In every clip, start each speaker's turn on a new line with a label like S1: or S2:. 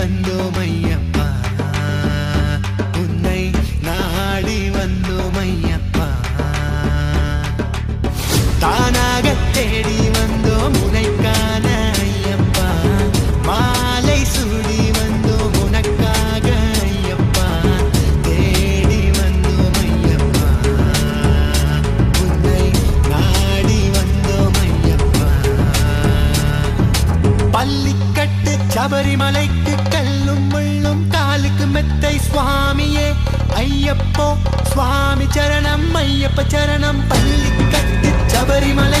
S1: வந்தோம் ஐயப்பா உன்னை நாடி வந்தோம் ஐயப்பா தானாக தேடி வந்தோம் உனைக்கான ஐயப்பா. மாலை சூடி வந்தோம் உனக்காக ஐயப்பா. தேடி வந்தோம் ஐயப்பா உன்னை நாடி வந்தோம் ஐயப்பா பள்ளிக்கட்டு சபரிமலை ஐயப்ப சரணம் பள்ளி கட்டு சபரிமலை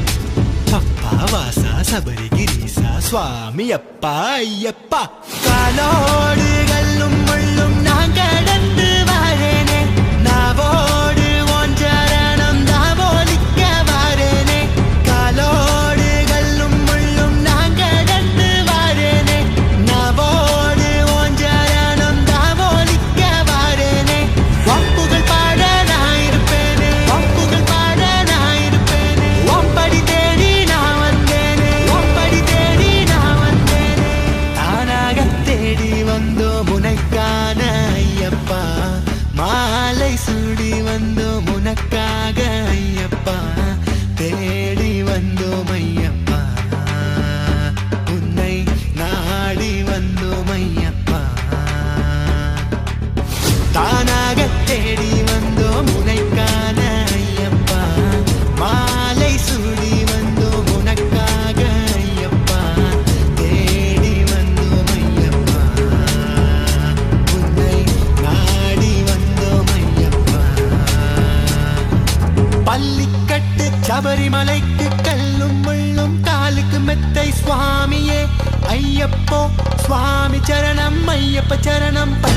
S1: அப்பா வாசா சபரிகிரீசா சுவாமி அப்பா ஐயப்பா காலோடு neck down. उपचाराणां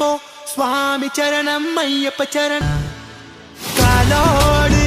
S1: இப்போ சுவாமி சரணம் ஐயப்ப சரண் காலோடு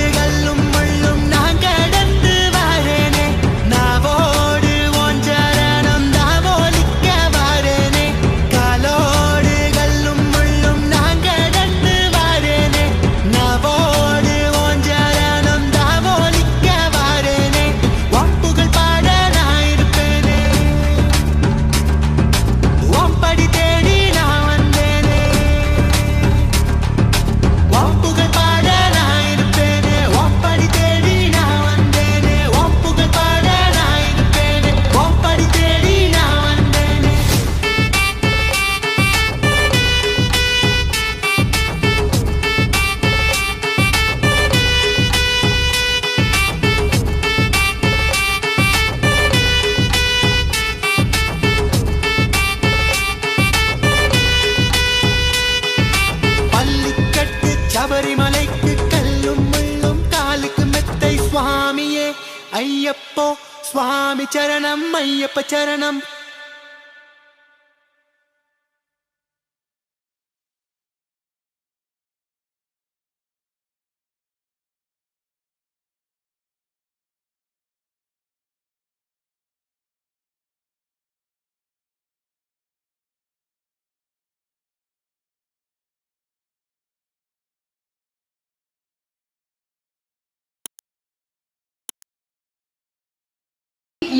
S1: अय्यप्पो स्वामि चरणम् अय्यप्प चरणम्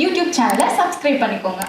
S2: யூடியூப் சேனலை சப்ஸ்கிரைப் பண்ணிக்கோங்க.